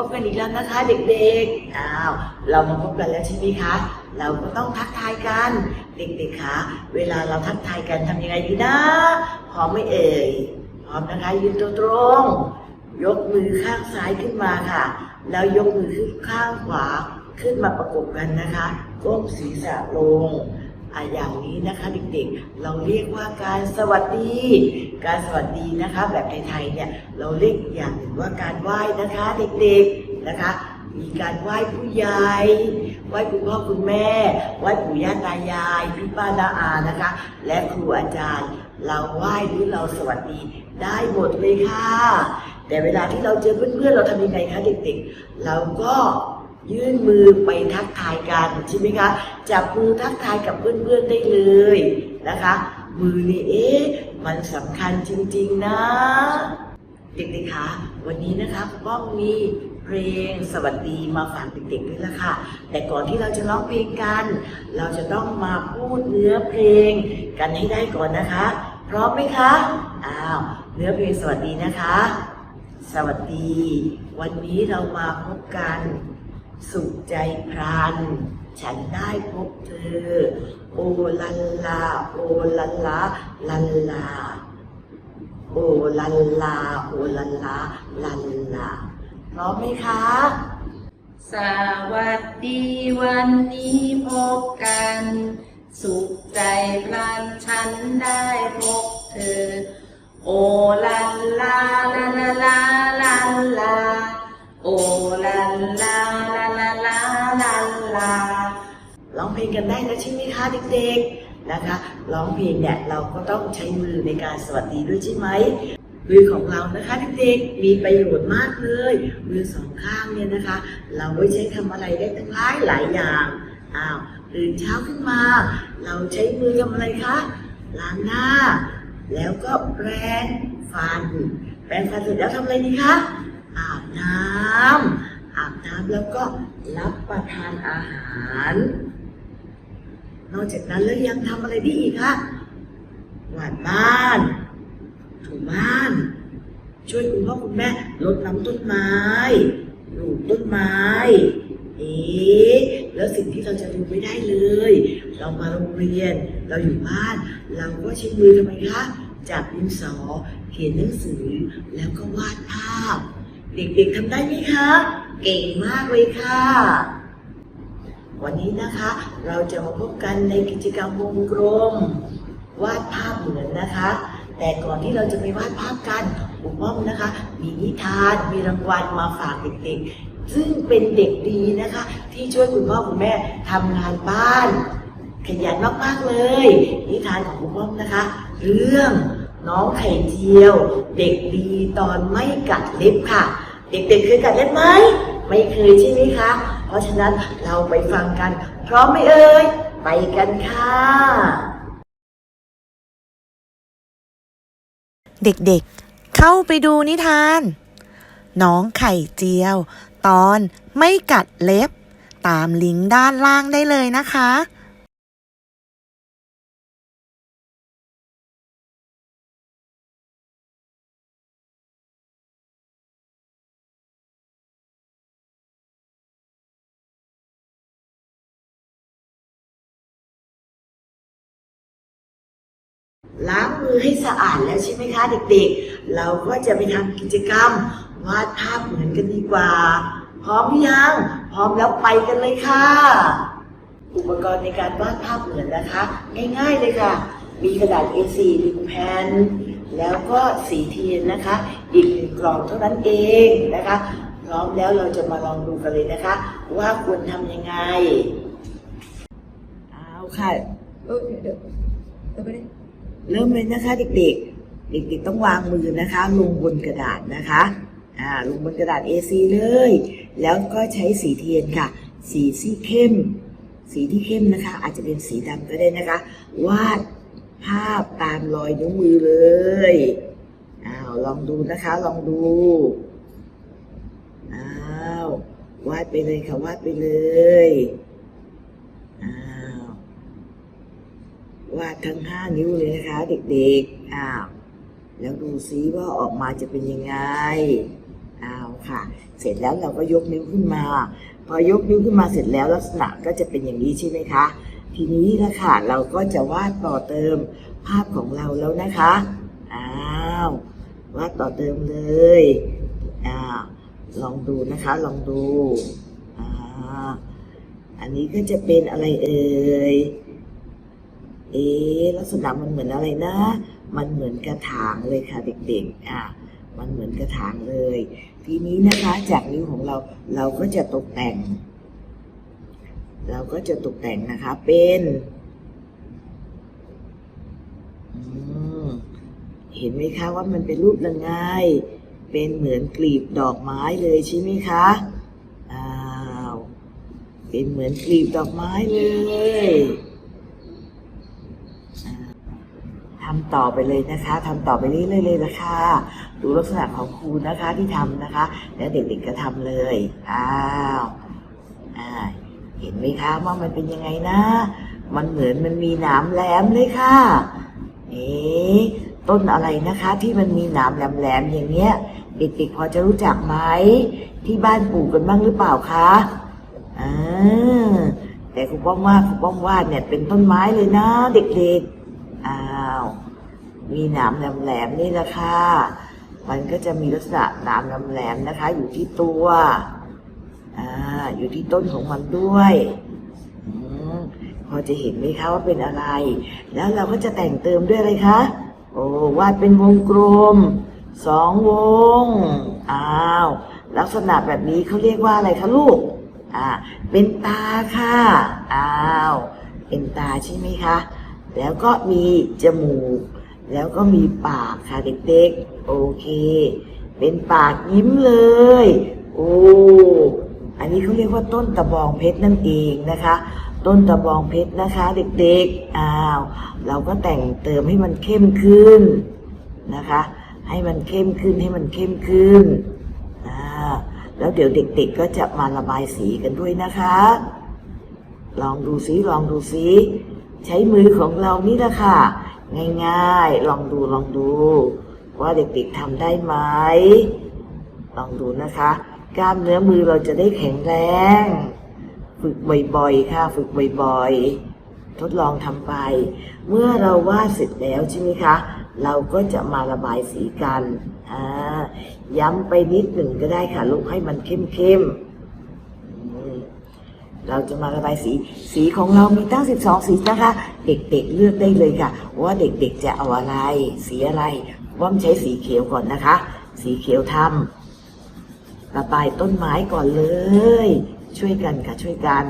พบกันอีกแล้วนะคะเด็กๆ อ้าว เรามาพบกันแล้วใช่ไหมคะ เราก็ต้องทักทายกัน เด็กๆ คะ เวลาเราทักทายกันทำยังไงดีนะ พร้อมไหม่เอ่ย พร้อมนะคะ ยืนตัวตรงยกมือข้างซ้ายขึ้นมาค่ะ แล้วยกมือขึ้นข้างขวา ขึ้นมาประกบกันนะคะ ก้มศีรษะลงอะอย่างนี้นะคะเด็กๆ เราเรียกว่าการสวัสดี การสวัสดีนะคะแบบไทยๆเนี่ยเราเรียกอย่างหนึ่งว่าการไหว้นะคะเด็กๆนะคะ มีการไหว้ผู้ใหญ่ไหว้คุณพ่อคุณแม่ไหว้ปู่ย่าตายายพี่ป้าน้าอานะคะ และครูอาจารย์ เราไหว้หรือเราสวัสดีได้หมดเลยค่ะ แต่เวลาที่เราเจอเพื่อนๆเราทำยังไงคะเด็กๆ เราก็ยื่นมือไปทักทายกันใช่ไหมคะจับมือทักทายกับเพื่อนๆได้เลยนะคะ มือนี่เอ๊ะ มันสำคัญจริง ๆ นะ เด็กๆคะวันนี้นะคะป้องมีเพลงสวัสดีมาฝากเด็กๆด้วยละค่ะ แต่ก่อนที่เราจะร้องเพลงกัน เราจะต้องมาพูดเนื้อเพลงกันให้ได้ก่อนนะคะ พร้อมไหมคะอ้าวเนื้อเพลงสวัสดีนะคะ สวัสดี วันนี้เรามาพบกัน สุขใจพรัน ฉันได้พบเธอ โอลันลา โอลันลา ลันลา โอลันลา โอลันลา ลันลา พร้อมไหมคะ สวัสดีวันนี้พบกัน สุขใจพลัน ฉันได้พบเธอ โอลันลา งกันได้แล้วใช่ไหมคะเด็กๆนะคะร้องเพลงเนี่ยเราก็ต้องใช้มือในการสวัสดีด้วยใช่ไหมมือของเรานะคะเด็กๆมีประโยชน์มากเลย มือสองข้างเนี่ยนะคะ เราไว้ใช้ทำอะไรได้ตั้งหลายหลายอย่างอ้าวตื่นเช้าขึ้นมา เราใช้มือทำอะไรคะล้างหน้า แล้วก็แปรงฟัน แปรงฟันเสร็จแล้วทำอะไรดีคะอาบน้ำอาบน้ำแล้วก็รับประทานอาหาร นอกจากนั้นแล้วยังทำอะไรได้อีกคะกวาดบ้าน ถูบ้าน ช่วยคุณพ่อคุณแม่รดน้ำต้นไม้ปลูกต้นไม้เอ๊ะแล้วสิ่งที่เราจะดูไม่ได้เลย เรามาโรงเรียน เราอยู่บ้าน เราก็ใช้มือทำไมคะจับดินสอ เขียนหนังสือ แล้วก็วาดภาพ เด็กๆทำได้ไหมคะ เก่งมากเลยค่ะ วันนี้นะคะเราจะมาพบกันในกิจกรรมวงกลมวาดภาพเหมือนนะคะ แต่ก่อนที่เราจะไปวาดภาพกันผมป้อมนะคะ มีนิทานมีรางวัลมาฝากเด็กๆ ซึ่งเป็นเด็กดีนะคะ ที่ช่วยคุณพ่อคุณแม่ทำงานบ้าน ขยันมากๆเลย นิทานของคุณป้อมนะคะ เรื่องน้องไข่เจียว เด็กดีตอนไม่กัดเล็บค่ะ เด็กๆเคยกัดเล็บไหม ไม่เคยใช่ไหมคะ เพราะฉะนั้นเราไปฟังกัน พร้อมไหมเอ่ย ไปกันค่ะ เด็กๆ เข้าไปดูนิทาน น้องไข่เจียว ตอนไม่กัดเล็บ ตามลิงก์ด้านล่างได้เลยนะคะ ล้างมือให้สะอาดแล้วใช่ไหมคะเด็กๆ เราก็จะไปทำกิจกรรมวาดภาพเหมือนกันดีกว่า พร้อมหรือยัง พร้อมแล้วไปกันเลยค่ะ อุปกรณ์ในการวาดภาพเหมือนนะคะ ง่ายๆเลยค่ะ มีกระดาษ A4 หนึ่งแผ่นแล้วก็สีเทียนนะคะ อีกหนึ่งกล่องเท่านั้นเองนะคะ พร้อมแล้วเราจะมาลองดูกันเลยนะคะ ว่าควรทำยังไง เอาค่ะเออเดี๋ยวเดี๋ยวไปดิ เริ่มเลยนะคะเด็กๆ เด็กๆต้องวางมือนะคะ ลงบนกระดาษนะคะอ่าลงบนกระดาษ A4 เลย แล้วก็ใช้สีเทียนค่ะ สีที่เข้ม สีที่เข้มนะคะ อาจจะเป็นสีดำก็ได้นะคะ วาดภาพตามรอยนิ้วมือเลยอ้าวลองดูนะคะ ลองดูอ้าววาดไปเลยค่ะวาดไปเลย อ้าว วาดทั้งห้านิ้วเลยนะคะ เด็กๆ อ้าว แล้วดูซิว่าออกมาจะเป็นยังไง อ้าวค่ะ เสร็จแล้วเราก็ยกนิ้วขึ้นมา พอยกนิ้วขึ้นมาเสร็จแล้วลักษณะก็จะเป็นอย่างนี้ใช่ไหมคะ ทีนี้นะค่ะเราก็จะวาดต่อเติมภาพของเราแล้วนะคะ อ้าววาดต่อเติมเลย อ้าวลองดูนะคะ ลองดู อ่า อันนี้ก็จะเป็นอะไรเอ่ย เอ๊ลักษณะมันเหมือนอะไรนะ มันเหมือนกระถางเลยค่ะเด็กๆ อะ มันเหมือนกระถางเลย ทีนี้นะคะจากนิ้วของเราเราก็จะตกแต่ง เราก็จะตกแต่งนะคะ เป็นเห็นไหมคะว่ามันเป็นรูปยังไง เป็นเหมือนกลีบดอกไม้เลยใช่ไหมคะ อ้าว เป็นเหมือนกลีบดอกไม้เลยอ่า ทำต่อไปเลยนะคะทำต่อไปเรื่อยๆเลยนะคะ ดูลักษณะของครูนะคะที่ทำนะคะ แล้วเด็กๆก็ทำเลยอ้าวอ่าเห็นไหมคะว่ามันเป็นยังไงนะ มันเหมือนมันมีหนามแหลมเลยค่ะเอ๊ต้นอะไรนะคะที่มันมีหนามแหลมๆอย่างเงี้ย เด็กๆพอจะรู้จักไหมที่บ้านปลูกกันบ้างหรือเปล่าคะอ่าแต่ครูป้อมว่าครูป้อมวาดเนี่ยเป็นต้นไม้เลยนะ เด็กๆ อ้าวมีหนามแหลมๆนี่แหละค่ะ มันก็จะมีลักษณะหนามแหลมๆนะคะ อยู่ที่ตัวอ่าอยู่ที่ต้นของมันด้วยอพอจะเห็นไหมคะว่าเป็นอะไร แล้วเราก็จะแต่งเติมด้วยอะไรคะ โอ้วาดเป็นวงกลมสองวง อ้าว ลักษณะแบบนี้เขาเรียกว่าอะไรคะลูก อ่า เป็นตาค่ะ อ้าว เป็นตาใช่ไหมคะ แล้วก็มีจมูก แล้วก็มีปากค่ะเด็กๆ โอเค เป็นปากยิ้มเลย โอ้อันนี้เขาเรียกว่าต้นตะบองเพชรนั่นเองนะคะ ต้นตะบองเพชรนะคะ เด็กๆ อ้าว เราก็แต่งเติมให้มันเข้มขึ้นนะคะ ให้มันเข้มขึ้นให้มันเข้มขึ้นอ่าแล้วเดี๋ยวเด็กๆก็จะมาระบายสีกันด้วยนะคะ ลองดูซิลองดูซิ ใช้มือของเรานี่แหละค่ะ ง่ายๆ ลองดูลองดู ว่าเด็กๆทำได้ไหมลองดูนะคะ กล้ามเนื้อมือเราจะได้แข็งแรง ฝึกบ่อยๆ ค่ะ ฝึกบ่อยๆ ทดลองทำไป เมื่อเราวาดเสร็จแล้วใช่ไหมคะ เราก็จะมาระบายสีกัน ย้ำไปนิดหนึ่งก็ได้ค่ะลูกให้มันเข้มๆ เราจะมาระบายสี สีของเรามีตั้ง 12 สีนะคะ เด็กๆเลือกได้เลยค่ะ ว่าเด็กๆจะเอาอะไร สีอะไรว่ามใช้สีเขียวก่อนนะคะ สีเขียวทำระบายต้นไม้ก่อนเลย ช่วยกันค่ะช่วยกัน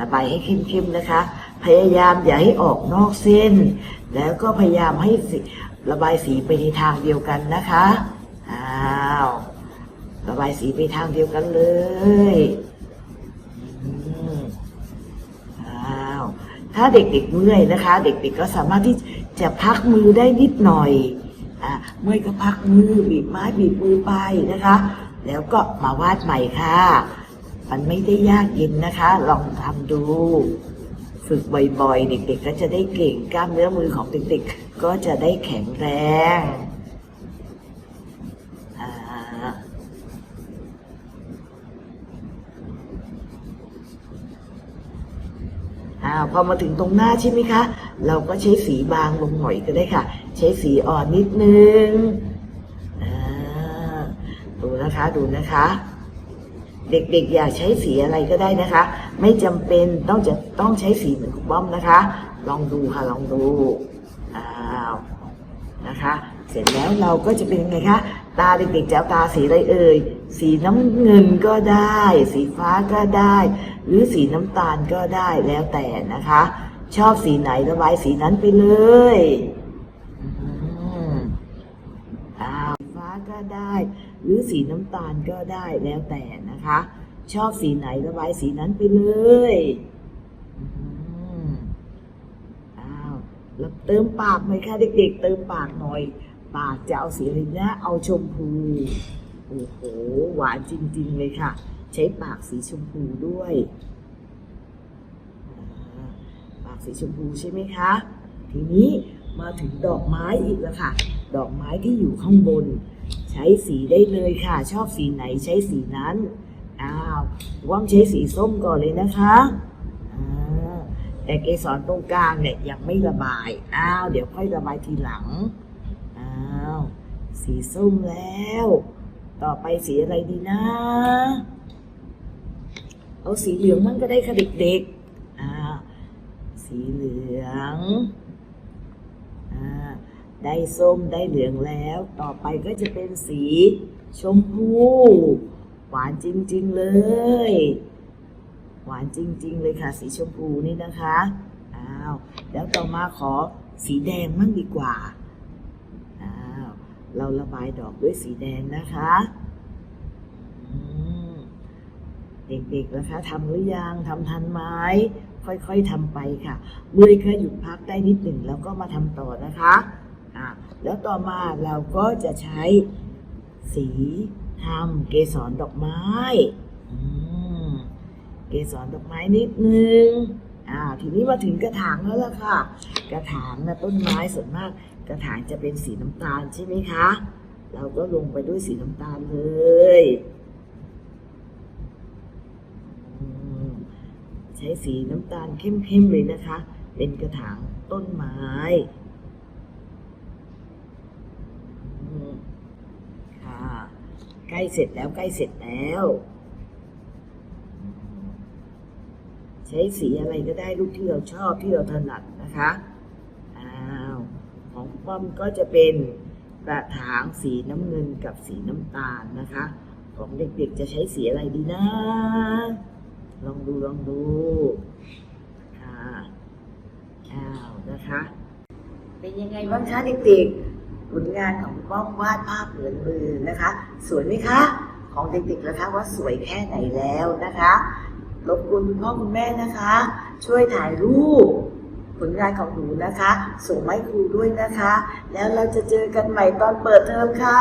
ระบายให้เข้มๆนะคะ พยายามอย่าให้ออกนอกเส้น แล้วก็พยายามให้ระบายสีไปในทางเดียวกันนะคะอ้าวระบายสีไปทางเดียวกันเลย อืมอ้าว ถ้าเด็กๆเมื่อยนะคะ เด็กๆก็สามารถที่จะพักมือได้นิดหน่อยอเมื่อยก็พักมือบีบไม้บีบมือไปนะคะ แล้วก็มาวาดใหม่ค่ะ มันไม่ได้ยากเย็นนะคะ ลองทำดู ฝึกบ่อยๆ เด็กๆ ก็จะได้เก่งกล้ามเนื้อมือของเด็กๆ ก็จะได้แข็งแรงอ่า อ่าพอมาถึงตรงหน้าใช่ไหมคะ เราก็ใช้สีบางลงหน่อยก็ได้ค่ะ ใช้สีอ่อนนิดนึงดูนะคะดูนะคะ เด็กๆ อย่าใช้สีอะไรก็ได้นะคะ ไม่จำเป็นต้องจะต้องใช้สีเหมือนคุณป้อมนะคะ ลองดูค่ะลองดูอ้าวนะคะ เสร็จแล้วเราก็จะเป็นยังไงคะตาเด็กๆจะเอาตาสีอะไรเอ่ยสีน้ำเงินก็ได้ สีฟ้าก็ได้ หรือสีน้ำตาลก็ได้แล้วแต่นะคะ ชอบสีไหนระบายสีนั้นไปเลยอ้าวสีฟ้าก็ได้ หรือสีน้ำตาลก็ได้แล้วแต่นะคะ ชอบสีไหนระบายสีนั้นไปเลยอ้าวแล้วเติมปากหน่อยค่ะเด็ก ๆ เติมปากหน่อย ปากจะเอาสีอะไรนะเอาชมพู โอ้โห หวานจริง ๆ เลยค่ะ ใช้ปากสีชมพูด้วย ปากสีชมพูใช่ไหมคะ ทีนี้มาถึงดอกไม้อีกแล้วค่ะ ดอกไม้ที่อยู่ข้างบน ใช้สีได้เลยค่ะ ชอบสีไหนใช้สีนั้น อ้าวว่างใช้สีส้มก่อนเลยนะคะแต่เกสรตรงกลางเนี่ยยังไม่ระบาย อ้าว เดี๋ยวค่อยระบายทีหลัง สีส้มแล้ว ต่อไปสีอะไรดีนะ เอาสีเหลืองมันก็ได้ค่ะเด็กๆอ่าสีเหลืองอ่าได้ส้มได้เหลืองแล้ว ต่อไปก็จะเป็นสีชมพู หวานจริง ๆ เลย หวานจริง ๆ เลยค่ะ สีชมพูนี่นะคะ อ้าว แล้วต่อมาขอสีแดงมั่งดีกว่า เราระบายดอกด้วยสีแดงนะคะเด็กๆนะคะทำหรือยังทำทันไหมค่อยๆทำไปค่ะเมื่อยก็หยุดพักได้นิดหนึ่งแล้วก็มาทำต่อนะคะอะแล้วต่อมาเราก็จะใช้สีทำเกสรดอกไม้มเกสรดอกไม้นิดนึงอ่าทีนี้มาถึงกระถางแล้วล่ะค่ะ กระถางนะต้นไม้ส่วนมาก กระถางจะเป็นสีน้ำตาลใช่ไหมคะ เราก็ลงไปด้วยสีน้ำตาลเลยใช้สีน้ำตาลเข้มๆเลยนะคะ เป็นกระถางต้นไม้ค่ะใกล้เสร็จแล้วใกล้เสร็จแล้ว ใช้สีอะไรก็ได้ลูกที่เราชอบที่เราถนัดนะคะ ป้อมก็จะเป็นกระถางสีน้ำเงินกับสีน้ำตาลนะคะ ของเด็กๆจะใช้สีอะไรดีนะ ลองดูลองดูค่ะอ้าวนะคะ เป็นยังไงบ้างคะเด็กๆผลงานของป้อมวาดภาพเหมือนมือนะคะ สวยไหมคะของเด็กๆนะคะว่าสวยแค่ไหนแล้วนะคะรบกวนคุณพ่อคุณแม่นะคะ ช่วยถ่ายรูป ผลงานของหนูนะคะ ส่งมาให้ครูด้วยนะคะ แล้วเราจะเจอกันใหม่ตอนเปิดเทอมค่ะ